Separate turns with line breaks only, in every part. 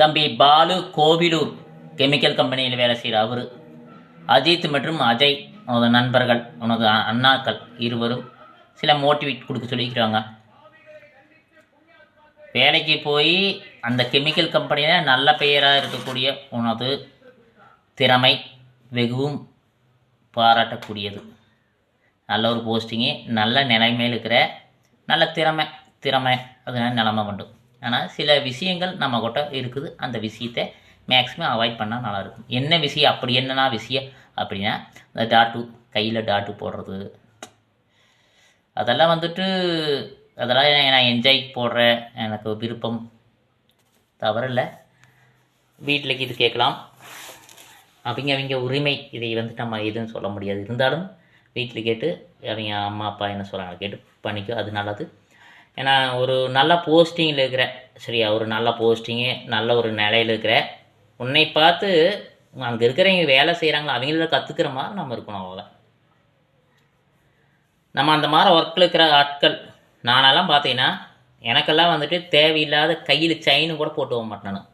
தம்பி பாலு கோவிலூர் கெமிக்கல் கம்பெனியில் வேலை செய்கிற அவர். அஜித் மற்றும் அஜய் உனது நண்பர்கள் உனது அண்ணாக்கள் இருவரும் சில மோட்டிவேட் கொடுக்க சொல்லிக்கிறாங்க வேலைக்கு போய் அந்த கெமிக்கல் கம்பெனியில் நல்ல பெயராக இருக்கக்கூடிய உனது திறமை வெகுவும் பாராட்டக்கூடியது. நல்ல ஒரு போஸ்டிங்கு நல்ல நிலைமையில் இருக்கிற நல்ல திறமை திறமை அதனால நிலமை வேண்டும் ஆனால் சில விஷயங்கள் நம்ம கிட்ட இருக்குது. அந்த விஷயத்தை மேக்ஸிமம் அவாய்ட் பண்ணால் நல்லாயிருக்கும். என்ன விஷயம் அப்படி என்னன்னா விஷயம் அப்படின்னா இந்த டாட்டு கையில் டாட்டு போடுறது. அதெல்லாம் வந்துட்டு அதெல்லாம் நான் என்ஜாய் போடுறேன். எனக்கு விருப்பம். தவறில்லை. வீட்டில் இது கேட்கலாம். அவங்க அவங்க உரிமை இதை வந்துட்டு நம்ம எதுவும் சொல்ல முடியாது. இருந்தாலும் வீட்டில் கேட்டு அவங்க அம்மா அப்பா என்ன சொல்கிறாங்க கேட்டு பண்ணிக்கோ. அது நல்லது. ஏன்னா ஒரு நல்ல போஸ்டிங்கில் இருக்கிற. சரியா ஒரு நல்ல போஸ்டிங்கு நல்ல ஒரு நிலையில் இருக்கிற. உன்னை பார்த்து அங்கே இருக்கிறவங்க வேலை செய்கிறாங்களோ அவங்கள கற்றுக்கிற மாதிரி நம்ம இருக்கணும் அவ்வளோதான் நம்ம அந்த மாதிரி ஒர்க்கில் இருக்கிற ஆட்கள் நானெல்லாம் பார்த்தீங்கன்னா எனக்கெல்லாம் வந்துட்டு தேவையில்லாத கையில் செயினு கூட போட்டு போக மாட்டேன்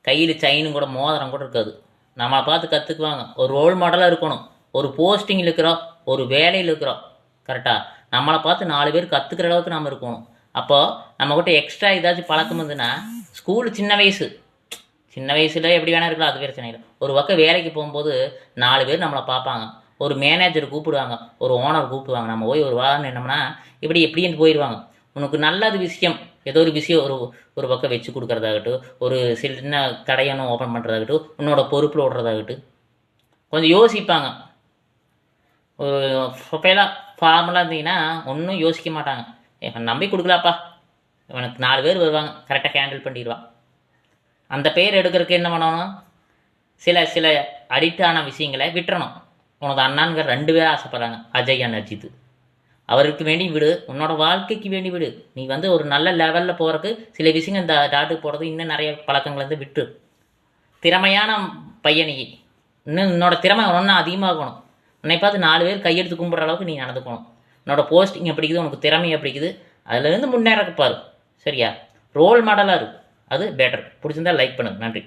கையில் செயினும் கூட மோதிரம் கூட இருக்காது. நம்மளை பார்த்து கற்றுக்குவாங்க ஒரு ரோல் மாடலாக இருக்கணும். ஒரு போஸ்டிங்கில் இருக்கிறோம் ஒரு வேலையில் இருக்கிறோம். கரெக்டாக நம்மளை பார்த்து நாலு பேர் கற்றுக்கிற அளவுக்கு நம்ம இருக்கணும் அப்போது நம்மக்கிட்ட எக்ஸ்ட்ரா ஏதாச்சும் பழக்கம் வந்துன்னா ஸ்கூலு சின்ன வயசு. சின்ன வயசில் எப்படி வேணா இருக்கலாம் அது பிரச்சனை இல்லை. ஒரு பக்கம் வேலைக்கு போகும்போது நாலு பேர் நம்மளை பார்ப்பாங்க. ஒரு மேனேஜர் கூப்பிடுவாங்க ஒரு ஓனர் கூப்பிடுவாங்க. நம்ம போய் ஒரு வாரம் என்னம்னா இப்படி எப்படின்னு போயிடுவாங்க உனக்கு நல்லது விஷயம். ஏதோ ஒரு விஷயம் ஒரு ஒரு பக்கம் வச்சு கொடுக்குறதாகட்டும் ஒரு சின்ன கடையனும் ஓப்பன் பண்ணுறதாகட்டும் உன்னோட பொறுப்பில் விடுறதாகட்டும் கொஞ்சம் யோசிப்பாங்க. ஒரு ப்ரொஃபைலாக ஃபார்மலாக இருந்தீங்கன்னா ஒன்றும் யோசிக்க மாட்டாங்க. இவன் நம்பி கொடுக்கலாப்பா. இவனுக்கு நாலு பேர் வருவாங்க. கரெக்டாக ஹேண்டில் பண்ணிடுவான். அந்த பேர் எடுக்கிறதுக்கு என்ன பண்ணணும்? சில சில அடிக்டான விஷயங்களை விட்டுறணும். உனது அண்ணான்கிற ரெண்டு பேர் ஆசைப்பட்றாங்க. அஜய் அண்ட் அஜித் அவருக்கு வேண்டி விடு. உன்னோட வாழ்க்கைக்கு வேண்டி விடு. நீ வந்து ஒரு நல்ல லெவலில் போகிறதுக்கு சில விஷயங்கள் இந்த டாட்டுக்கு போகிறது இன்னும் நிறைய பழக்கங்களை வந்து விட்டு திறமையான பையனையே இன்னும் உன்னோட திறமை ஒன்றும் அதிகமாகணும். உன்னை பார்த்து நாலு பேர் கையெடுத்து கும்பிட்ற அளவுக்கு நீ நடந்துக்கணும். உன்னோட போஸ்டிங் எப்படி இருக்குது உனக்கு திறமை எப்படி இருக்குது அதுலேருந்து முன்னேற பாரு. சரியா? ரோல் மாடலாக இருக்கும் அது பெட்டர் பிடிச்சிருந்தா லைக் பண்ணுங்க. நன்றி.